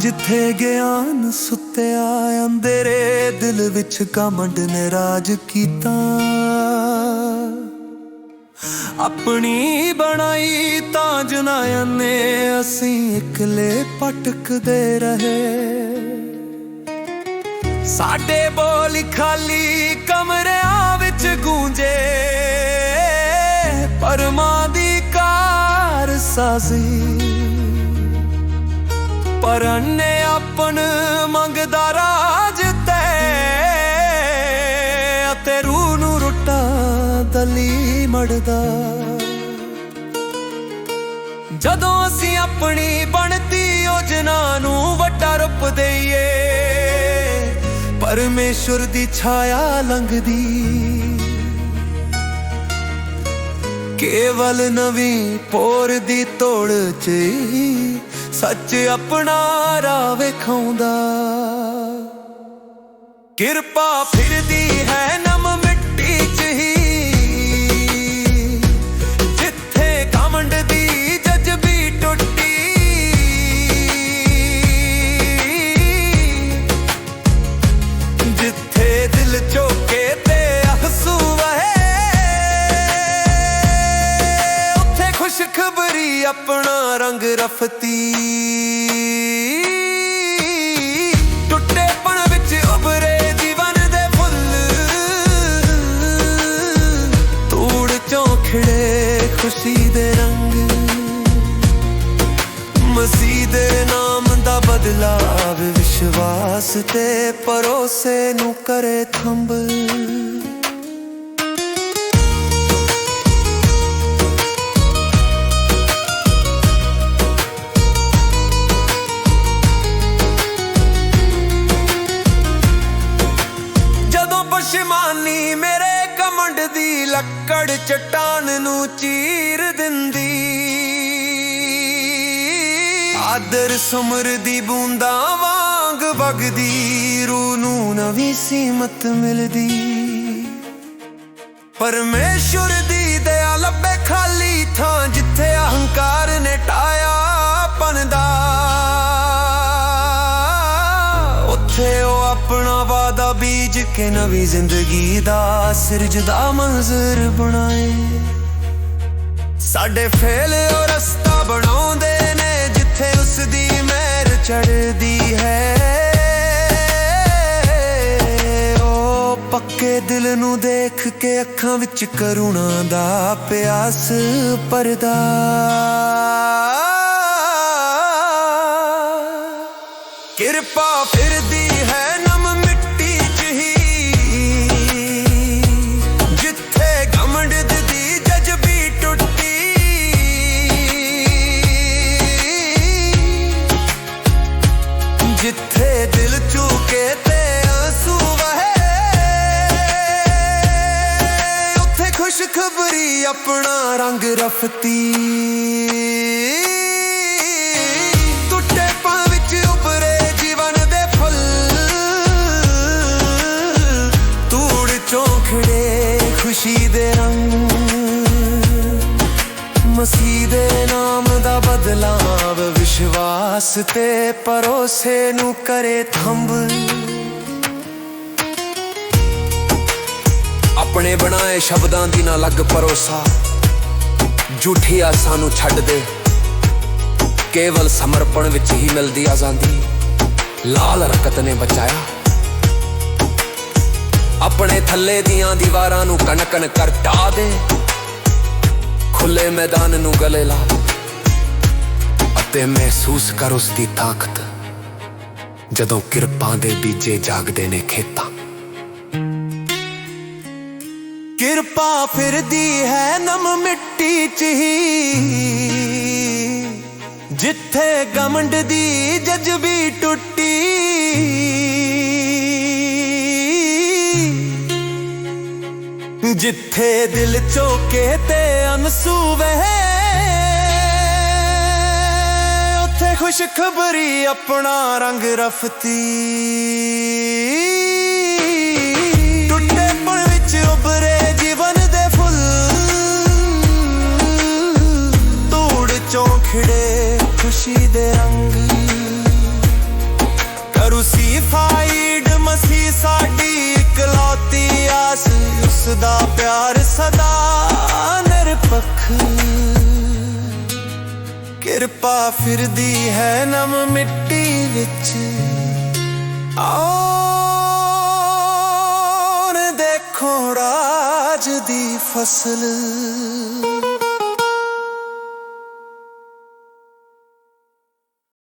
ਜਿੱਥੇ ਗਿਆਨ ਸੁੱਤਿਆ, ਅੰਧੇਰੇ ਦਿਲ ਵਿੱਚ ਕਮੰਡ ਨੇ ਰਾਜ ਕੀਤਾ। ਆਪਣੀ ਬਣਾਈ ਤਾਂ ਜਨਾਇਆਂ ਨੇ ਅਸੀਂ ਇਕਲੇ ਭਟਕਦੇ ਰਹੇ। ਸਾਡੇ ਬੋਲ ਖਾਲੀ ਕਮਰਿਆਂ ਵਿੱਚ ਗੂੰਜੇ। ਪਰਮਾਂ ਦੀ ਕਾਰ ਸਾਜ਼ੀ। ਪਰਨੇ ਆਪਨ ਮੰਗਦਾ ਰਾਜ ਤੈ ਅਤੇ ਰੂਹ ਨੂੰ ਰੁੱਟਾ ਦਲੀ ਮੜਦਾ। ਜਦੋਂ ਅਸੀਂ ਆਪਣੀ ਬਣਦੀ ਯੋਜਨਾ ਨੂੰ ਵੱਡਾ ਰੂਪ ਦਈਏ ਪਰਮੇਸ਼ਵਰ ਦੀ ਛਾਇਆ ਲੰਘਦੀ। ਕੇਵਲ ਨਵੀਂ ਪੋਰ ਦੀ ਤੋੜ ਚ ਸੱਚ ਆਪਣਾ ਰਾਹ ਵੇਖਾਉਂਦਾ। ਕਿਰਪਾ ਫਿਰਦੀ ਹੈ ਆਪਣਾ ਰੰਗ ਰਫਤੀ। ਟੁੱਟੇ ਪਣ ਵਿੱਚ ਉਭਰੇ ਜੀਵਨ ਦੇ ਫੁੱਲ। ਤੂੜ ਚੋਂ ਖਿੜੇ ਖੁਸ਼ੀ ਦੇ ਰੰਗ। ਮਸੀਹ ਦੇ ਨਾਮ ਦਾ ਬਦਲਾਵ ਵਿਸ਼ਵਾਸ ਤੇ ਪਰੋਸੇ ਨੂੰ ਕਰੇ ਥੰਬ ਜਦੋਂ ਮੇਰੇ ਕਮੰਡ ਦੀ ਲੱਕੜ ਚਟਾਨ ਨੂੰ ਚੀਰ ਦਿੰਦੀ। ਆਦਰ ਸਮਰ ਦੀ ਬੂੰਦਾ ਵਾਂਗ ਵਗਦੀ ਰੂ ਨੂੰ ਨਵੀਂ ਸੀਮਤ ਮਿਲਦੀ। ਪਰਮੇਸ਼ੁਰ ਦੀ ਦਇਆ ਲੱਭੇ ਖਾਲੀ ਥਾਂ ਬੀਜ ਕੇ ਨਵੀਂ ਜ਼ਿੰਦਗੀ ਦਾ ਸਿਰਜਦਾ ਮੰਜ਼ਰ ਬਣਾਏ। ਸਾਡੇ ਫੇਲ ਉਹ ਰਸਤਾ ਬਣਾਉਂਦੇ ਨੇ, ਜਿੱਥੇ ਉਸ ਦੀ ਮਹਿਰ ਚੜਦੀ ਹੈ। ਉਹ ਪੱਕੇ ਦਿਲ ਨੂੰ ਦੇਖ ਕੇ ਅੱਖਾਂ ਵਿੱਚ ਕਰੁਣਾ ਦਾ ਪਿਆਸ ਪਰਦਾ ਕਿਰਪਾ ਫਿਰ ਖੁਸ਼ਖਬਰੀ ਆਪਣਾ ਰੰਗ ਰਫਤੀ। ਟੁੱਟੇ ਪਾਂ ਵਿੱਚ ਉਭਰੇ ਜੀਵਨ ਦੇ ਫੁੱਲ। ਤੂੜ ਚੋਖੜੇ ਖੁਸ਼ੀ ਦੇ ਰੰਗ। ਮਸੀਹ ਦੇ ਨਾਮ ਦਾ ਬਦਲਾਵ ਵਿਸ਼ਵਾਸ ਤੇ ਪਰੋਸੇ ਨੂੰ ਕਰੇ ਥੰਬ। ਆਪਣੇ ਬਣਾਏ ਸ਼ਬਦਾਂ ਦੀ ਨਾ ਲੱਗ ਪਰੋਸਾ ਝੂਠੀ ਆਸਾਂ ਨੂੰ ਛੱਡ ਦੇ। ਕੇਵਲ ਸਮਰਪਣ ਵਿੱਚ ਹੀ ਮਿਲਦੀ ਆਜ਼ਾਦੀ ਲਾਲ ਰਕਤ ਨੇ ਬਚਾਇਆ। ਆਪਣੇ ਥੱਲੇ ਦੀਆਂ ਦੀਵਾਰਾਂ ਨੂੰ ਕਣਕਣ ਕਰ ਢਾ ਦੇ। ਖੁੱਲੇ ਮੈਦਾਨ ਨੂੰ ਗਲੇ ਲਾ। ਅਤੇ ਮਹਿਸੂਸ ਕਰ ਉਸ ਦੀ ਤਾਕਤ। ਜਦੋਂ ਕਿਰਪਾਂ ਦੇ ਬੀਜੇ ਜਾਗਦੇ ਨੇ ਖੇਤਾਂ। ਕਿਰਪਾ ਫਿਰਦੀ ਹੈ ਨਮ ਮਿੱਟੀ ਚ ਹੀ। ਜਿੱਥੇ ਗਮੰਡ ਦੀ ਜਜਬੀ ਟੁੱਟੀ। ਜਿੱਥੇ ਦਿਲ ਚੋਕੇ ਤੇ ਅਨਸੂ ਵਹੇ। ਉੱਥੇ ਖੁਸ਼ਖਬਰੀ ਆਪਣਾ ਰੰਗ ਰਫਤੀ। ਵਿੱਚੋਂ ਖਿੜੇ ਖੁਸ਼ੀ ਦੇ ਰੰਗ। ਕਰੂ ਸੀਫਾਈਡ ਮਸੀ ਸਾਡੀ ਇਕਲੌਤੀ ਆਸ। ਉਸ ਦਾ ਪਿਆਰ ਸਦਾ ਨਿਰਪੱਖ। ਕਿਰਪਾ ਫਿਰਦੀ ਹੈ ਨਮ ਮਿੱਟੀ ਵਿੱਚ। ਆਉਣ ਦੇਖੋ ਰਾਜ ਦੀ ਫਸਲ।